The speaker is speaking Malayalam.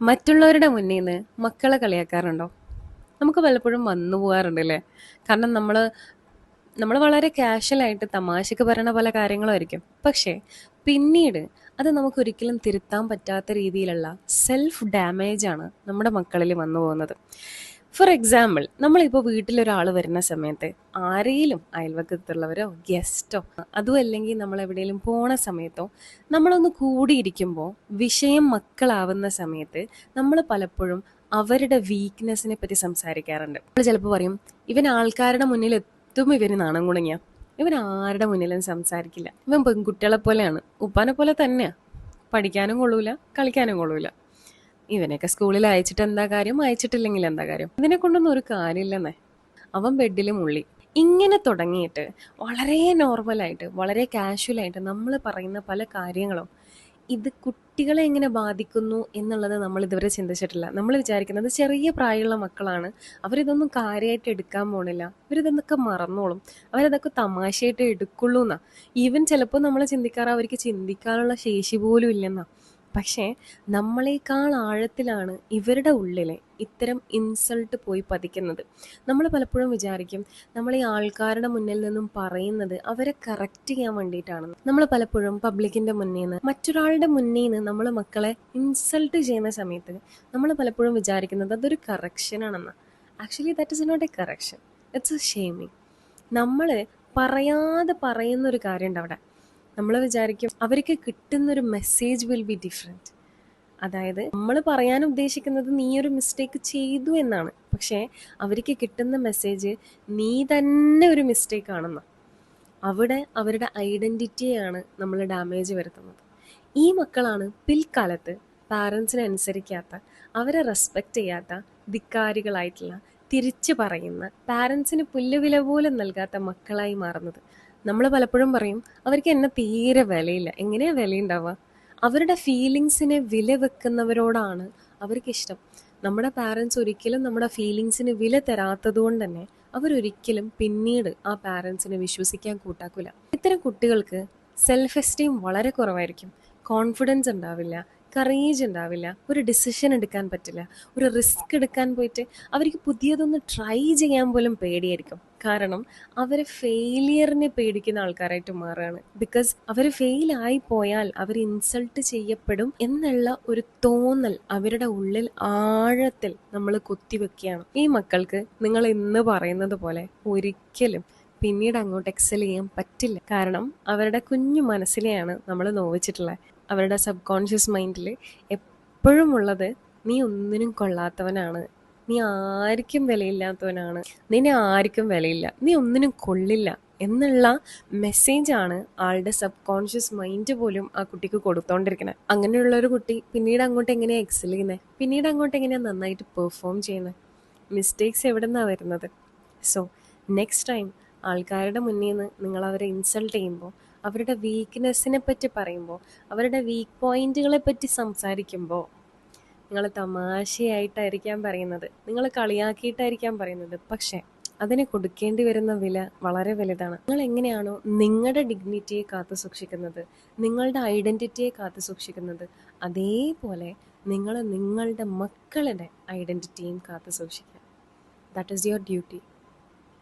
മറ്റുള്ളവരുടെ മുന്നിൽ നിന്ന് മക്കളെ കളിയാക്കാറുണ്ടോ? നമുക്ക് പലപ്പോഴും വന്നു പോകാറുണ്ട് അല്ലേ? കാരണം നമ്മൾ നമ്മൾ വളരെ കാഷ്വലായിട്ട് തമാശക്ക് പറയുന്ന പല കാര്യങ്ങളായിരിക്കും. പക്ഷേ പിന്നീട് അത് നമുക്ക് ഒരിക്കലും തിരുത്താൻ പറ്റാത്ത രീതിയിലുള്ള സെൽഫ് ഡാമേജാണ് നമ്മുടെ മക്കളിൽ വന്നു പോകുന്നത്. ഫോർ എക്സാമ്പിൾ നമ്മളിപ്പോൾ വീട്ടിലൊരാൾ വരുന്ന സമയത്ത് ആരെങ്കിലും അയൽവക്കത്തുള്ളവരോ ഗസ്റ്റോ അതും അല്ലെങ്കിൽ നമ്മൾ എവിടെയെങ്കിലും പോണ സമയത്തോ നമ്മളൊന്ന് കൂടിയിരിക്കുമ്പോൾ വിഷയം മക്കളാവുന്ന സമയത്ത് നമ്മൾ പലപ്പോഴും അവരുടെ വീക്ക്നെസ്സിനെ പറ്റി സംസാരിക്കാറുണ്ട്. നമ്മൾ ചിലപ്പോൾ പറയും ഇവൻ ആൾക്കാരുടെ മുന്നിൽ എത്തും ഇവന് നാണം കുണങ്ങിയ. ഇവൻ ആരുടെ മുന്നിലും സംസാരിക്കില്ല. ഇവൻ പെൺകുട്ടികളെ പോലെയാണ്. ഉപ്പാനെ പോലെ തന്നെയാ. പഠിക്കാനും കൊള്ളൂല കളിക്കാനും കൊള്ളൂല. ഇവനൊക്കെ സ്കൂളിൽ അയച്ചിട്ട് എന്താ കാര്യം? അയച്ചിട്ടില്ലെങ്കിൽ എന്താ കാര്യം? ഇതിനെ കൊണ്ടൊന്നും ഒരു കാര്യമില്ലെന്നേ. അവൻ ബെഡിൽ മുള്ളി. ഇങ്ങനെ തുടങ്ങിയിട്ട് വളരെ നോർമലായിട്ട് വളരെ കാഷ്വലായിട്ട് നമ്മൾ പറയുന്ന പല കാര്യങ്ങളും ഇത് കുട്ടികളെ എങ്ങനെ ബാധിക്കുന്നു എന്നുള്ളത് നമ്മൾ ഇതുവരെ ചിന്തിച്ചിട്ടില്ല. നമ്മൾ വിചാരിക്കുന്നത് ചെറിയ പ്രായമുള്ള മക്കളാണ്. അവരിതൊന്നും കാര്യമായിട്ട് എടുക്കാൻ പോണില്ല. അവരിതൊക്കെ മറന്നോളും. അവരതൊക്കെ തമാശയായിട്ട് എടുക്കുള്ളൂ എന്നാ ഈവൻ ചിലപ്പോൾ നമ്മൾ ചിന്തിക്കാറ് അവർക്ക് ചിന്തിക്കാനുള്ള ശേഷി പോലും ഇല്ലെന്നാ. പക്ഷേ നമ്മളെക്കാൾ ആഴത്തിലാണ് ഇവരുടെ ഉള്ളിലെ ഇത്തരം ഇൻസൾട്ട് പോയി പതിക്കുന്നത്. നമ്മൾ പലപ്പോഴും വിചാരിക്കും നമ്മൾ ഈ ആൾക്കാരുടെ മുന്നിൽ നിന്നും പറയുന്നത് അവരെ കറക്റ്റ് ചെയ്യാൻ വേണ്ടിയിട്ടാണ് നമ്മൾ പലപ്പോഴും പബ്ലിക്കിന്റെ മുന്നിൽ നിന്ന് മറ്റൊരാളുടെ മുന്നിൽ നിന്ന് നമ്മൾ മക്കളെ ഇൻസൾട്ട് ചെയ്യുന്ന സമയത്ത് നമ്മൾ പലപ്പോഴും വിചാരിക്കുന്നത് അതൊരു കറക്ഷൻ ആണെന്ന്. Actually that is not a correction it's a shaming നമ്മൾ പറയാതെ പറയുന്ന ഒരു കാര്യമുണ്ട് അവിടെ. നമ്മൾ വിചാരിക്കും അവർക്ക് കിട്ടുന്നൊരു മെസ്സേജ് വിൽ ബി ഡിഫറെന്റ് അതായത് നമ്മൾ പറയാൻ ഉദ്ദേശിക്കുന്നത് നീ ഒരു മിസ്റ്റേക്ക് ചെയ്തു എന്നാണ്. പക്ഷേ അവർക്ക് കിട്ടുന്ന മെസ്സേജ് നീ തന്നെ ഒരു മിസ്റ്റേക്ക് ആണെന്ന്. അവിടെ അവരുടെ ഐഡന്റിറ്റിയാണ് നമ്മൾ ഡാമേജ് വരുത്തുന്നത്. ഈ മക്കളാണ് പിൽക്കാലത്ത് പാരൻസിനെ അനുസരിക്കാത്ത അവരെ റെസ്പെക്റ്റ് ചെയ്യാത്ത ധിക്കാരികളായിട്ടുള്ള തിരിച്ചു പറയുന്ന പാരൻസിന് പുല്ലുവില പോലും നൽകാത്ത മക്കളായി മാറുന്നത്. നമ്മൾ പലപ്പോഴും പറയും അവർക്ക് എന്നെ തീരെ വിലയില്ല. എങ്ങനെയാ വിലയുണ്ടാവുക? അവരുടെ ഫീലിങ്സിനെ വില വെക്കുന്നവരോടാണ് അവർക്കിഷ്ടം. നമ്മുടെ പാരൻസ് ഒരിക്കലും നമ്മുടെ ഫീലിങ്സിന് വില തരാത്തത് കൊണ്ട് തന്നെ അവരൊരിക്കലും പിന്നീട് ആ പാരൻസിനെ വിശ്വസിക്കാൻ കൂട്ടാക്കില്ല ഇത്തരം കുട്ടികൾക്ക് സെൽഫ് എസ്റ്റീം വളരെ കുറവായിരിക്കും. കോൺഫിഡൻസ് ഉണ്ടാവില്ല കറേജ് ഉണ്ടാവില്ല ഒരു ഡിസിഷൻ എടുക്കാൻ പറ്റില്ല ഒരു റിസ്ക് എടുക്കാൻ പോയിട്ട് അവർക്ക് പുതിയതൊന്ന് ട്രൈ ചെയ്യാൻ പോലും പേടിയായിരിക്കും. കാരണം അവർ ഫെയിലിയറിനെ പേടിക്കുന്ന ആൾക്കാരായിട്ട് മാറുകയാണ്. ബിക്കോസ് അവർ ഫെയിൽ ആയി പോയാൽ അവർ ഇൻസൾട്ട് ചെയ്യപ്പെടും എന്നുള്ള ഒരു തോന്നൽ അവരുടെ ഉള്ളിൽ ആഴത്തിൽ നമ്മൾ കുത്തിവെക്കുകയാണ്. ഈ മക്കൾക്ക് നിങ്ങൾ ഇന്ന് പറയുന്നത് പോലെ ഒരിക്കലും പിന്നീട് അങ്ങോട്ട് എക്സൽ ചെയ്യാൻ പറ്റില്ല. കാരണം അവരുടെ കുഞ്ഞു മനസ്സിലെയാണ് നമ്മൾ നോവിച്ചിട്ടുള്ളത് അവരുടെ സബ് കോൺഷ്യസ് മൈൻഡിൽ എപ്പോഴും ഉള്ളത് നീ ഒന്നിനും കൊള്ളാത്തവനാണ് നീ ആർക്കും വിലയില്ലാത്തവനാണ്. നിന്നെ ആർക്കും വിലയില്ല. നീ ഒന്നിനും കൊള്ളില്ല എന്നുള്ള മെസ്സേജാണ് ആളുടെ സബ് കോൺഷ്യസ് മൈൻഡ് പോലും ആ കുട്ടിക്ക് കൊടുത്തോണ്ടിരിക്കുന്നത് അങ്ങനെയുള്ള ഒരു കുട്ടി പിന്നീട് അങ്ങോട്ട് എങ്ങനെയാ എക്സൽ ചെയ്യുന്നത് പിന്നീട് അങ്ങോട്ട് എങ്ങനെയാ നന്നായിട്ട് പെർഫോം ചെയ്യുന്നത് മിസ്റ്റേക്സ് എവിടെ നിന്നാണ് വരുന്നത്? സോ നെക്സ്റ്റ് ടൈം ആൾക്കാരുടെ മുന്നിൽ നിന്ന് നിങ്ങൾ അവരെ ഇൻസൾട്ട് ചെയ്യുമ്പോൾ അവരുടെ വീക്ക്നെസ്സിനെ പറ്റി പറയുമ്പോൾ അവരുടെ വീക്ക് പോയിന്റുകളെ പറ്റി സംസാരിക്കുമ്പോൾ നിങ്ങൾ തമാശയായിട്ടായിരിക്കാം പറയുന്നത്. നിങ്ങൾ കളിയാക്കിയിട്ടായിരിക്കാം പറയുന്നത്. പക്ഷേ അതിന് കൊടുക്കേണ്ടി വരുന്ന വില വളരെ വലുതാണ്. നിങ്ങൾ എങ്ങനെയാണോ നിങ്ങളുടെ ഡിഗ്നിറ്റിയെ കാത്തു സൂക്ഷിക്കുന്നത് നിങ്ങളുടെ ഐഡന്റിറ്റിയെ കാത്തു സൂക്ഷിക്കുന്നത് അതേപോലെ നിങ്ങൾ നിങ്ങളുടെ മക്കളുടെ ഐഡന്റിറ്റിയും കാത്തു സൂക്ഷിക്കുക. That is your duty